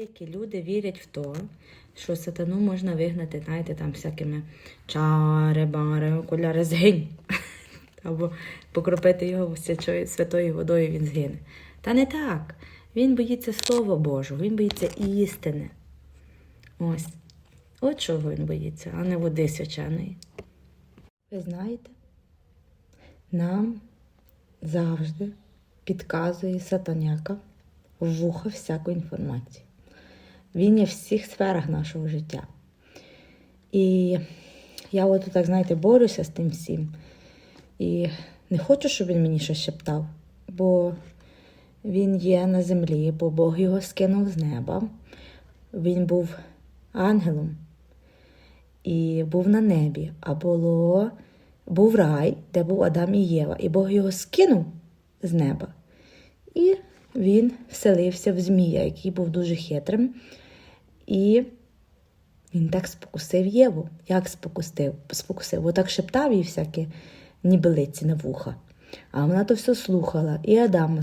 Деякі люди вірять в те, що сатану можна вигнати, знаєте, там всякими чари, бари, окуляри згинь. Або покропити його святою водою він згине. Та не так. Він боїться Слова Божого, він боїться істини. Ось. От чого він боїться, а не води свяченої. Ви знаєте, нам завжди підказує сатаняка в вуха всяку інформацію. Він є в всіх сферах нашого життя. І я от так, знаєте, борюся з тим всім. І не хочу, щоб він мені щось шептав, бо він є на землі, бо Бог його скинув з неба. Він був ангелом і був на небі, а було, був рай, де був Адам і Єва, і Бог його скинув з неба. І він вселився в Змія, який був дуже хитрим. І він так спокусив Єву. Як спокусив? спокусив? Отак шептав їй всякі нібелиці на вуха. А вона то все слухала. І Адама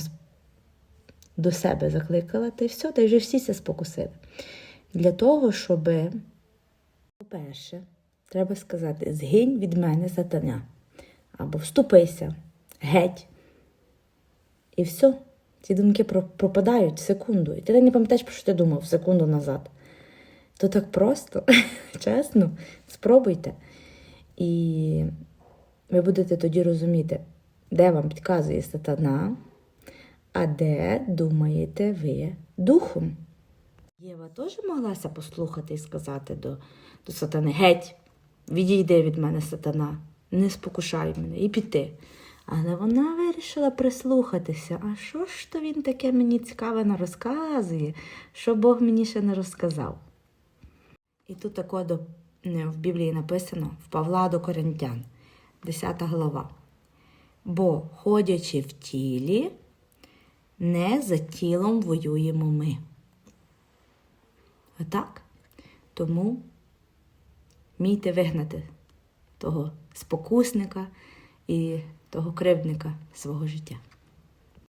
до себе закликала, та й все, та й вже всі це спокусили. Для того, щоб, по-перше, треба сказати, згинь від мене сатаня. Або вступися, геть. І все. Ці думки пропадають в секунду. І ти не пам'ятаєш, про що ти думав секунду назад. То так просто, чесно, спробуйте. І ви будете тоді розуміти, де вам підказує сатана, а де думаєте ви духом. Єва теж моглася послухати і сказати до, до сатани: Геть, відійди від мене, сатана, не спокушай мене і піти. Але вона вирішила прислухатися. А що ж то він таке мені цікаве не розказує, що Бог мені ще не розказав? І тут тако до, не, в Біблії написано в Павла до Коринтян, 10 глава. Бо, ходячи в тілі, не за тілом воюємо ми. Отак. Тому вмійте вигнати того спокусника і того кривдника свого життя.